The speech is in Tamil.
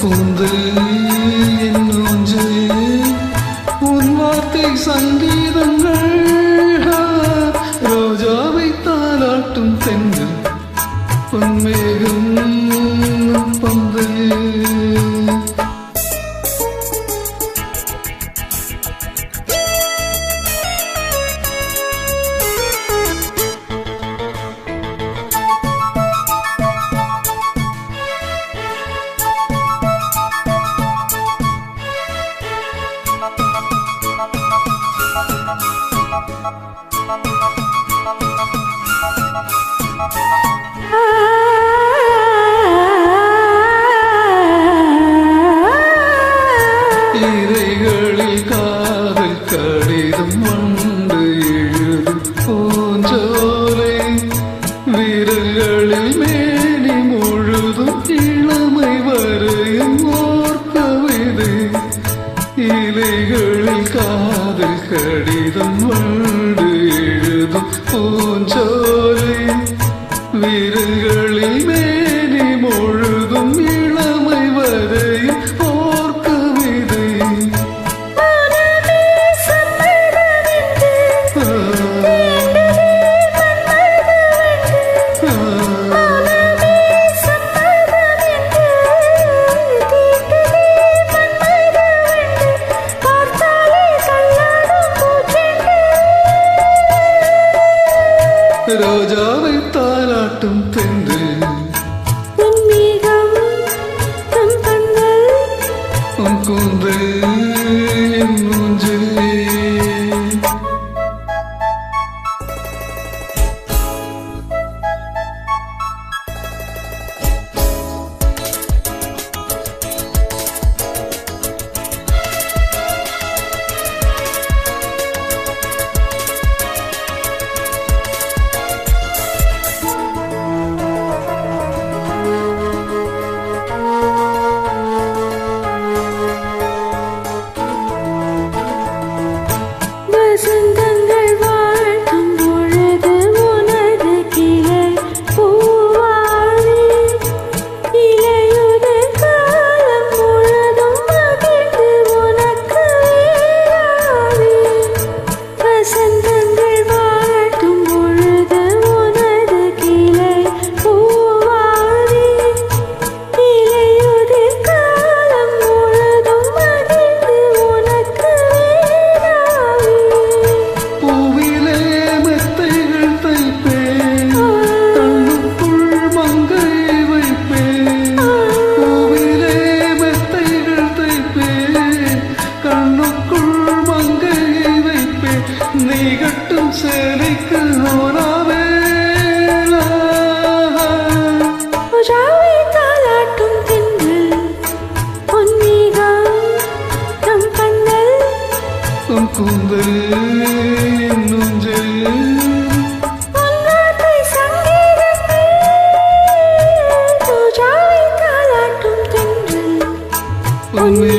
பூந்து என் உன் வார்த்தை சங்கீதங்கள் இறைகளில் காதல் கடிதம் வந்து எழுதும் பூஞ்சோலை விரல்களில் மேனி முழுதும் இளமை வரையும் ஓர் இலைகளில் காதல் கடிதம் வந்து எழுதும் பூஞ்சோலை ரோஜாவை தாலாட்டும் தென்று கட்டும் சேலைக்கு நூறாவே கூந்தல் என்னும் உன்னை